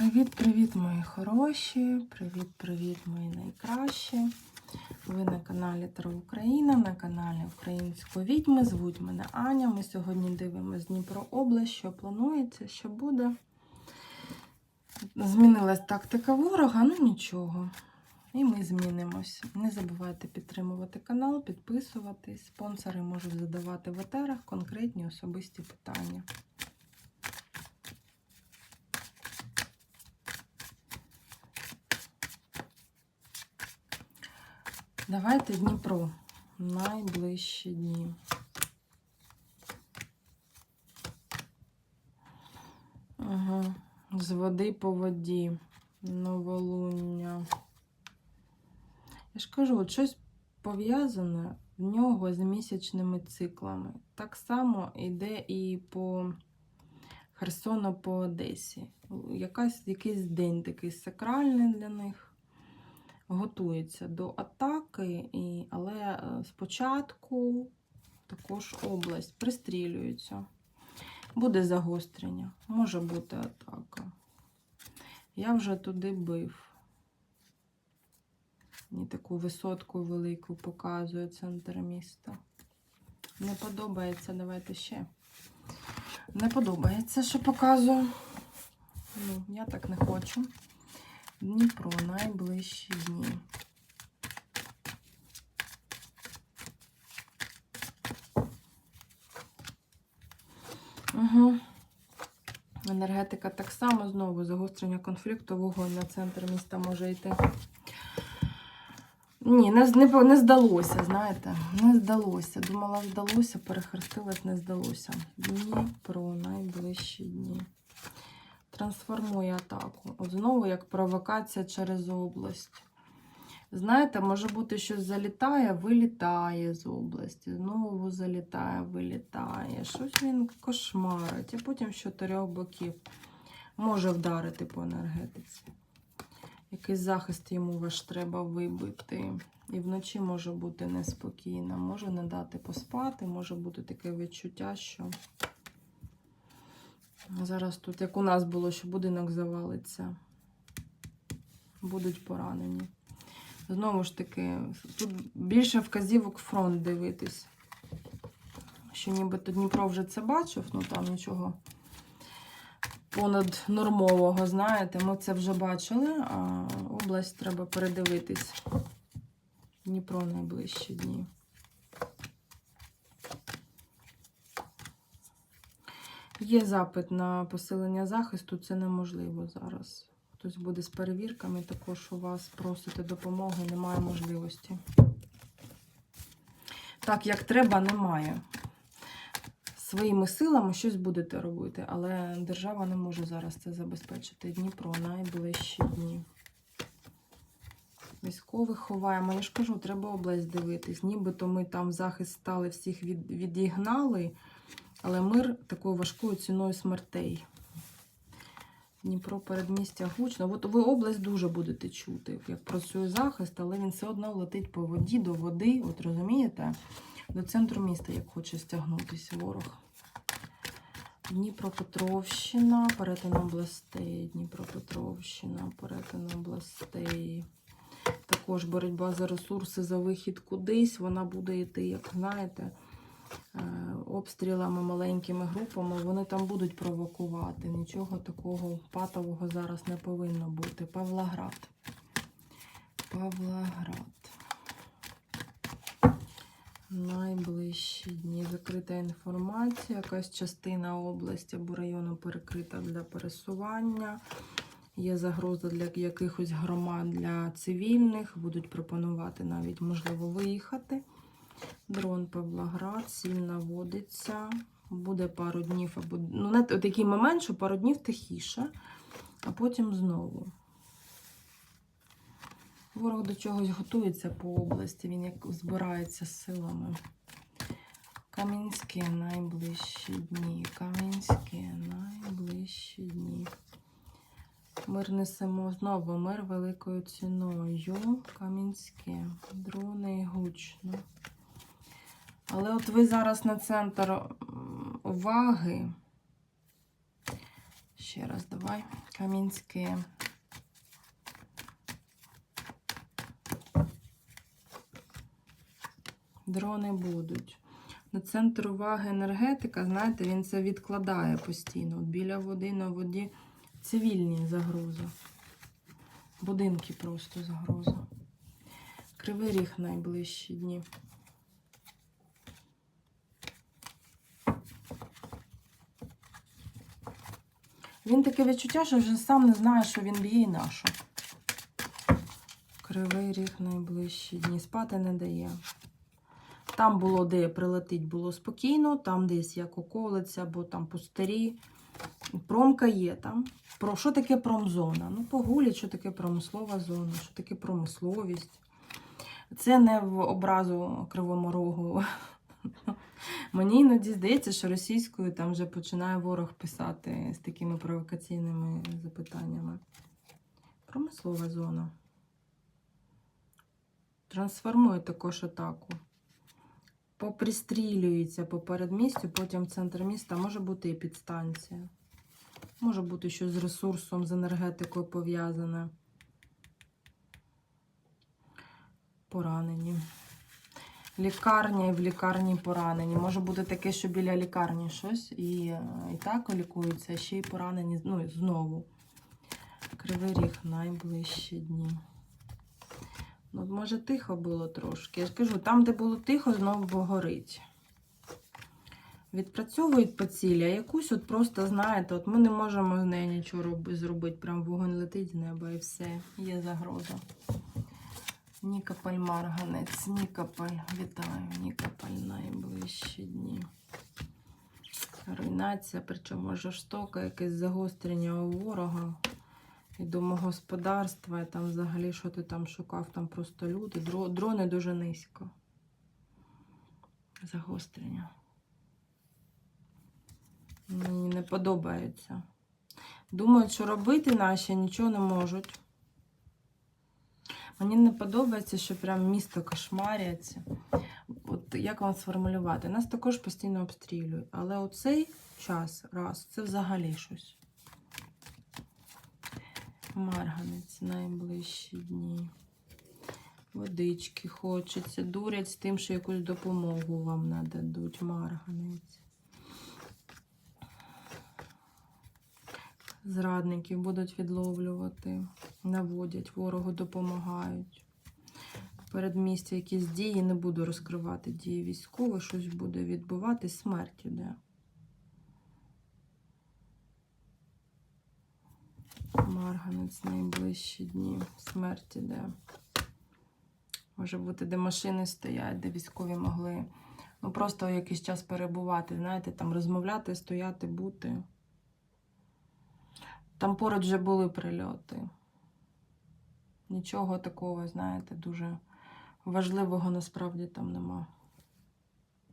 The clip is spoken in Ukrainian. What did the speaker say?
Привіт-привіт, мої хороші! Привіт-привіт, мої найкращі! Ви на каналі Таро Україна, на каналі Української відьми. Звуть мене Аня. Ми сьогодні дивимося Дніпро область, що планується, що буде. Змінилась тактика ворога, ну нічого. І ми змінимось. Не забувайте підтримувати канал, підписуватись. Спонсори можуть задавати в етерах конкретні особисті питання. Давайте Дніпро. Найближчі дні. Ага. З води по воді. Новолуння. Я ж кажу, от щось пов'язане в нього з місячними циклами. Так само йде і по Херсону по Одесі. Якась, якийсь день такий сакральний для них готується до атаки, і, але е, спочатку також область пристрілюється. Буде загострення, може бути атака. Я вже туди бив. Мені таку висотку велику показує центр міста. Не подобається, давайте ще. Не подобається, що показую. Ну, я так не хочу. Дніпро найближчі дні. Угу. Енергетика так само знову загострення конфлікту, вогонь на центр міста може йти. Ні, не, не, не здалося, знаєте, не здалося. Думала, здалося, перехрестилась, не здалося. Дніпро найближчі дні трансформує атаку. От знову як провокація через область. Знаєте, може бути, щось залітає, вилітає з області. Знову залітає, вилітає. Щось він кошмарить, а потім з чотирьох боків може вдарити по енергетиці. Якийсь захист йому ваш треба вибити. І вночі може бути неспокійно, може не дати поспати, може бути таке відчуття, що. Зараз тут, як у нас було, що будинок завалиться, будуть поранені. Знову ж таки, тут більше вказівок фронт дивитись. Що нібито Дніпро вже це бачив, ну там нічого понад нормового, знаєте, ми це вже бачили, а область треба передивитись. Дніпро найближчі дні. Є запит на посилення захисту, це неможливо зараз. Хтось буде з перевірками, також у вас просите допомоги, немає можливості. Так, як треба, немає. Своїми силами щось будете робити, але держава не може зараз це забезпечити. Дніпро найближчі дні. Військових ховаємо. Я ж кажу, треба область дивитись. Нібито ми там захист стали, всіх від, відігнали. Але мир такою важкою ціною смертей. Дніпро передмістя гучно. От ви область дуже будете чути, як працює захист, але він все одно летить по воді, до води, от розумієте? До центру міста, як хоче стягнутися ворог. Дніпропетровщина, перетин областей, Дніпропетровщина, перетин областей. Також боротьба за ресурси, за вихід кудись. Вона буде йти, як знаєте, обстрілами маленькими групами, вони там будуть провокувати. Нічого такого патового зараз не повинно бути. Павлоград. Павлоград. Найближчі дні. Закрита інформація. Якась частина області або району перекрита для пересування. Є загроза для якихось громад для цивільних. Будуть пропонувати навіть, можливо, виїхати. Дрон Павлоград, сіль наводиться. Буде пару днів, або ну, такий момент, що пару днів тихіше, а потім знову. Ворог до чогось готується по області, він як збирається силами. Кам'янське найближчі дні. Кам'янське найближчі дні. Мир несемо знову мир великою ціною. Кам'янське. Дрони гучно. Але от ви зараз на центр уваги. ще раз давай. Камінське. Дрони будуть. На центр уваги енергетика, знаєте, він це відкладає постійно. От біля води на воді цивільні загрози. Будинки просто загроза. Кривий ріг найближчі дні. Він таке відчуття, що вже сам не знає, що він б'є і на що. Кривий ріг найближчі дні. Спати не дає. Там було, де прилетить, було спокійно, там десь як околиця, або там пустирі. Промка є там. Про що таке промзона? Ну, погулять, що таке промислова зона, що таке промисловість. Це не в образу кривому рогу. Мені іноді здається, що російською там вже починає ворог писати з такими провокаційними запитаннями. Промислова зона. Трансформує також атаку. Попристрілюється по передмістю, потім в центр міста може бути і підстанція. Може бути щось з ресурсом, з енергетикою пов'язане. Поранені. Лікарня і в лікарні поранені. Може бути таке, що біля лікарні щось і, е, і так лікуються, а ще й поранені ну, знову. Кривий ріг найближчі дні. Ну, може, тихо було трошки. Я ж кажу, там, де було тихо, знову горить. Відпрацьовують по цілі, а якусь от просто, знаєте, от ми не можемо з нею нічого зробити. Прям вогонь летить з неба і все. Є загроза. Нікополь Марганець, Нікополь, вітаю, Нікополь найближчі дні. Руйнація, причому жорстока, якесь загострення у ворога. І домогосподарства, і там взагалі, що ти там шукав, там просто люди. Дрони дуже низько. Загострення. Мені не подобається. Думають, що робити наші нічого не можуть. Мені не подобається, що прям місто кошмаряться. От як вам сформулювати? Нас також постійно обстрілюють. Але оцей час, раз, це взагалі щось. Марганець найближчі дні. Водички хочеться. Дурять з тим, що якусь допомогу вам нададуть. Марганець. Зрадників будуть відловлювати, наводять, ворогу допомагають. Передмістя якісь дії, не буду розкривати дії військових, щось буде відбуватись, смерть іде. Марганець найближчі дні. Смерть іде. Може бути, де машини стоять, де військові могли ну, просто якийсь час перебувати, знаєте, там розмовляти, стояти, бути. Там поруч вже були прильоти. Нічого такого, знаєте, дуже важливого насправді там нема.